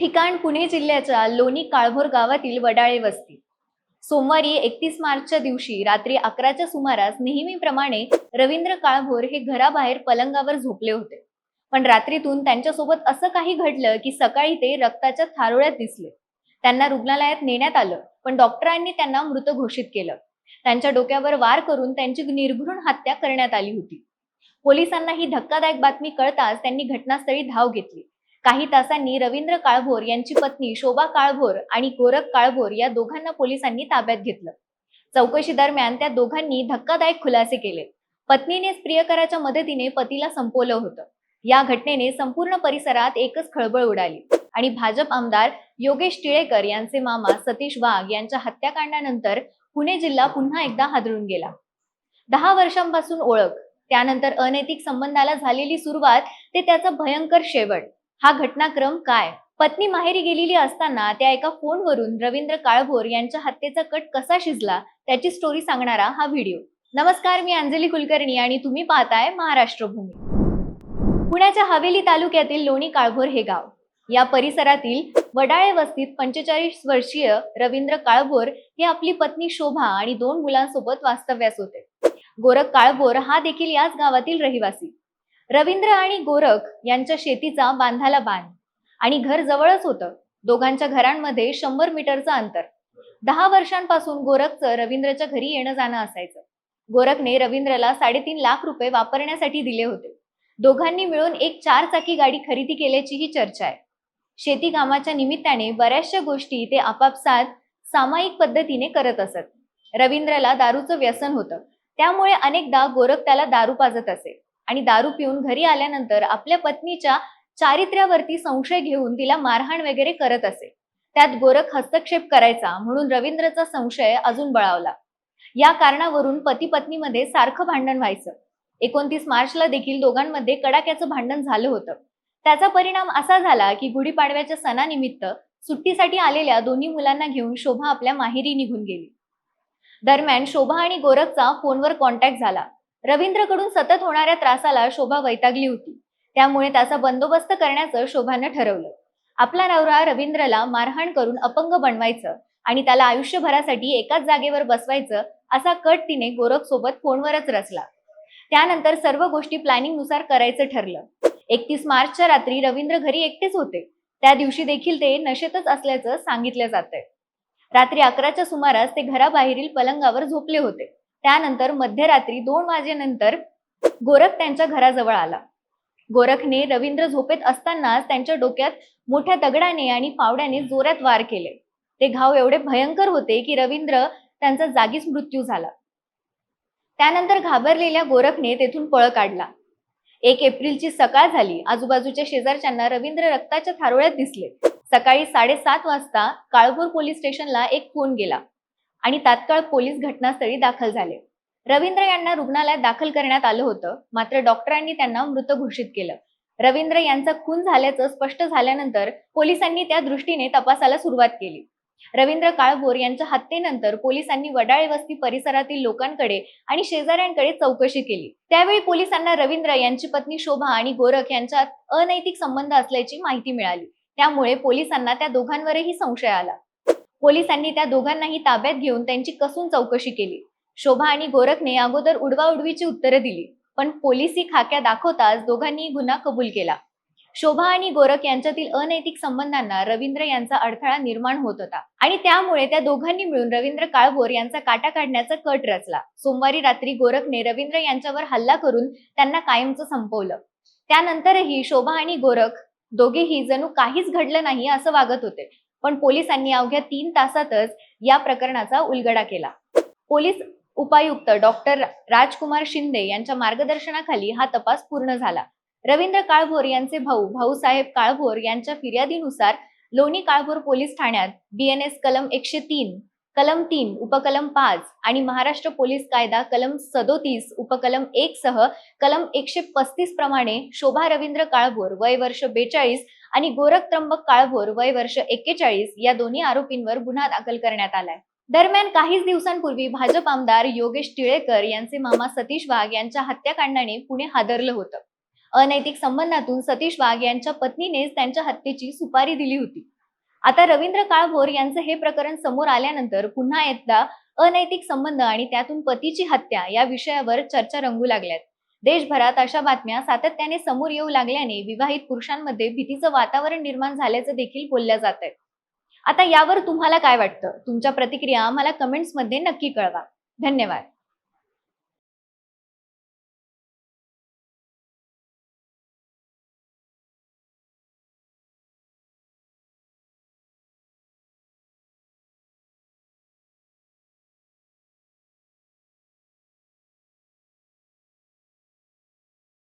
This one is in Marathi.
ठिकाण पुणे जिल्ह्याच्या लोणी काळभोर गावातील वडाळे वस्ती. सोमवारी एकतीस मार्चच्या दिवशी रात्री अकराच्या सुमारास नेहमीप्रमाणे रवींद्र काळभोर हे घराबाहेर पलंगावर झोपले होते. पण रात्रीतून त्यांच्यासोबत असं काही घडलं की सकाळी ते रक्ताच्या थारोळ्यात दिसले. त्यांना रुग्णालयात नेण्यात आलं पण डॉक्टरांनी त्यांना मृत घोषित केलं. त्यांच्या डोक्यावर वार करून त्यांची निर्घृण हत्या करण्यात आली होती. पोलिसांना ही धक्कादायक बातमी कळताच त्यांनी घटनास्थळी धाव घेतली. काही तासांनी रवींद्र काळभोर यांची पत्नी शोभा काळभोर आणि गोरख काळभोर या दोघांना पोलिसांनी ताब्यात घेतलं. चौकशी दरम्यान त्या दोघांनी धक्कादायक खुलासे केले. पत्नीनेच प्रियकराच्या मदतीने पतीला संपवलं होतं. या घटनेने संपूर्ण परिसरात एकच खळबळ उडाली आणि भाजप आमदार योगेश टिळेकर यांचे मामा सतीश वाघ यांच्या हत्याकांडानंतर पुणे जिल्हा पुन्हा एकदा हादरून गेला. दहा वर्षांपासून ओळख त्यानंतर अनैतिक संबंधाला झालेली सुरुवात ते त्याचा भयंकर शेवट. हा घटनाक्रम काय? पत्नी माहेरी गेलेली असताना त्या एका फोनवरून रवींद्र काळभोर यांच्या हत्येचा कट कसा शिजला त्याची स्टोरी सांगणारा हा व्हिडिओ नमस्कार मी अंजली कुलकर्णी आणि तुम्ही पाहताय महाराष्ट्र भूमी. पुण्याच्या हवेली तालुक्यातील लोणी काळभोर हे गाव. या परिसरातील वडाळे वस्तीत पंचेचाळीस वर्षीय रवींद्र काळभोर हे आपली पत्नी शोभा आणि दोन मुलांसोबत वास्तव्यास होते. गोरख काळभोर हा देखील याच गावातील रहिवासी. रवींद्र आणि गोरख यांच्या शेतीचा बांधाला बांध आणि घर जवळच होतं. दोघांच्या घरांमध्ये शंभर मीटरचं अंतर. दहा वर्षांपासून गोरखचं रवींद्रच्या घरी येणं जाणं असायचं. गोरखने रवींद्रला साडेतीन लाख रुपये वापरण्यासाठी दिले होते. दोघांनी मिळून एक चार चाकी गाडी खरेदी केल्याचीही चर्चा आहे. शेती कामाच्या निमित्ताने बऱ्याचशा गोष्टी ते आपापसात सामायिक पद्धतीने करत असत. रवींद्रला दारूचं व्यसन होतं. त्यामुळे अनेकदा गोरख त्याला दारू पाजत असे. आणि दारू पिऊन घरी आल्यानंतर आपल्या पत्नीच्या चारित्र्यावरती संशय घेऊन तिला मारहाण वगैरे करत असे. त्यात गोरख हस्तक्षेप करायचा म्हणून रवींद्रचा संशय अजून बळावला. या कारणावरून पती पत्नीमध्ये सारखं भांडण व्हायचं. एकोणतीस मार्चला देखील दोघांमध्ये कडाक्याचं भांडण झालं होतं. त्याचा परिणाम असा झाला की गुढीपाडव्याच्या सणानिमित्त सुट्टीसाठी आलेल्या दोन्ही मुलांना घेऊन शोभा आपल्या माहेरी निघून गेली. दरम्यान शोभा आणि गोरखचा फोनवर कॉन्टॅक्ट झाला. रवींद्रकडून सतत होणाऱ्या त्रासाला शोभा वैतागली होती. त्यामुळे त्याचा बंदोबस्त करण्याचं शोभानं ठरवलं. आपला नवरा रवींद्रला मारहाण करून अपंग बनवायचं आणि त्याला आयुष्यभरासाठी एकाच जागेवर बसवायचं असा कट तिने गोरख सोबत फोनवरच रचला. त्यानंतर सर्व गोष्टी प्लॅनिंगनुसार करायचं ठरलं. एकतीस मार्चच्या रात्री रवींद्र घरी एकटेच होते. त्या दिवशी देखील ते नशेतच असल्याचं सांगितलं जातंय. रात्री अकराच्या सुमारास ते घराबाहेरील पलंगावर झोपले होते. त्यानंतर मध्यरात्री दोन वाजेनंतर गोरख त्यांच्या घराजवळ आला. गोरखने रवींद्र झोपेत असतानाच त्यांच्या डोक्यात मोठ्या दगडाने आणि फावड्याने जोरात वार केले. ते घाव एवढे भयंकर होते की रवींद्र त्यांचा जागीच मृत्यू झाला. त्यानंतर घाबरलेल्या गोरखने तेथून पळ काढला. एक एप्रिलची सकाळ झाली. आजूबाजूच्या शेजारच्यांना रवींद्र रक्ताच्या थारोळ्यात दिसले. सकाळी साडेसात वाजता काळभोर पोलीस स्टेशनला एक फोन गेला. आणि तात्काळ पोलीस घटनास्थळी दाखल झाले. रवींद्र यांना रुग्णालयात दाखल करण्यात आलं होतं मात्र डॉक्टरांनी त्यांना मृत घोषित केलं. रवींद्र यांचा खून झाल्याचं स्पष्ट झाल्यानंतर पोलिसांनी त्या दृष्टीने तपासाला सुरुवात केली. रवींद्र काळभोर यांच्या हत्येनंतर पोलिसांनी वडाळे वस्ती परिसरातील लोकांकडे आणि शेजाऱ्यांकडे चौकशी केली. त्यावेळी पोलिसांना रवींद्र यांची पत्नी शोभा आणि गोरख यांच्यात अनैतिक संबंध असल्याची माहिती मिळाली. त्यामुळे पोलिसांना त्या दोघांवरही संशय आला. पोलिसांनी त्या दोघांनाही ताब्यात घेऊन त्यांची कसून चौकशी केली. शोभा आणि गोरखने अगोदर उडवाउडवीची उत्तरं दिली पण पोलिसी खाक्या दाखवताच दोघांनी गुन्हा कबूल केला. शोभा आणि गोरख यांच्यातील अनैतिक संबंधांना रवींद्र यांचा अडथळा निर्माण होत होता आणि त्यामुळे त्या दोघांनी मिळून रवींद्र काळभोर यांचा काटा काढण्याचा कट रचला. सोमवारी रात्री गोरखने रवींद्र यांच्यावर हल्ला करून त्यांना कायमचं संपवलं. त्यानंतरही शोभा आणि गोरख दोघेही जणू काहीच घडलं नाही असं वागत होते. पण पोलिसांनी अवघ्या तीन तासातच या प्रकरणाचा उलगडा केला. पोलीस उपायुक्त डॉक्टर राजकुमार शिंदे यांच्या मार्गदर्शनाखाली हा तपास पूर्ण झाला. रवींद्र काळभोर यांचे भाऊ भाऊसाहेब काळभोर यांच्या फिर्यादीनुसार लोणी काळभोर पोलीस ठाण्यात बीएनएस कलम एकशे तीन कलम तीन उपकलम पाच आणि महाराष्ट्र पोलीस कायदा कलम सदोतीस उपकलम एक सह कलम एकशे पस्तीस प्रमाणे शोभा रवींद्र काळभोर वय वर्ष बेचाळीस आणि गोरख त्र्यंबक काळभोर वय वर्ष एक्केचाळीस या दोन्ही आरोपींवर गुन्हा दाखल करण्यात आलाय. दरम्यान काहीच दिवसांपूर्वी भाजप आमदार योगेश टिळेकर यांचे मामा सतीश वाघ यांच्या हत्याकांडाने पुणे हादरलं होतं. अनैतिक संबंधातून सतीश वाघ यांच्या पत्नीनेच त्यांच्या हत्येची सुपारी दिली होती. आता रवींद्र काळभोर यांचं हे प्रकरण समोर आल्यानंतर पुन्हा एकदा अनैतिक संबंध आणि त्यातून पतीची हत्या या विषयावर चर्चा रंगू लागल्यात. देशभरात अशा बातम्या सातत्याने समोर येऊ लागल्याने विवाहित पुरुषांमध्ये भीतीचं वातावरण निर्माण झाल्याचं देखील बोलल्या जात आहे आता यावर तुम्हाला काय वाटतं? तुमच्या प्रतिक्रिया आम्हाला कमेंट्समध्ये नक्की कळवा. धन्यवाद.